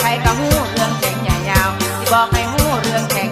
ใครก็หู้เรื่องแข่งใหญ่ยาวที่บอกให้หู้เรื่องแข่ง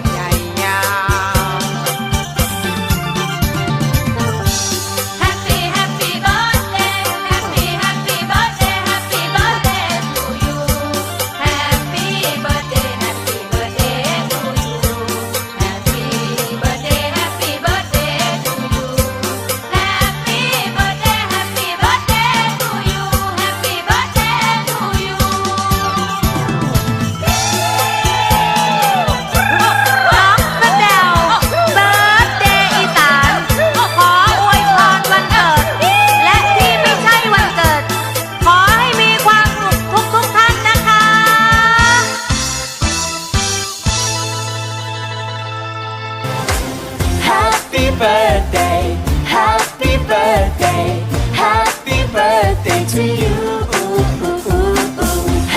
to you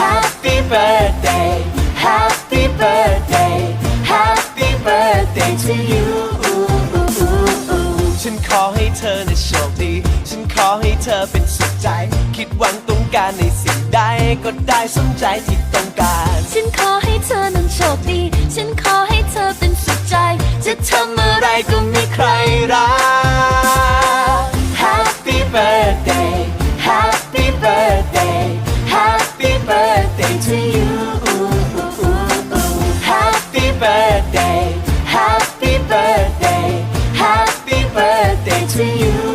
Happy birthday Happy birthday Happy birthday to you ฉันขอให้เธอในโชคดี ฉันขอให้เธอเป็นสุขใจ คิดหวังต้องการในสิ่งใด ก็ได้สมใจที่ต้องการ ฉันขอให้เธอนั้นโชคดี ฉันขอให้เธอเป็น to you.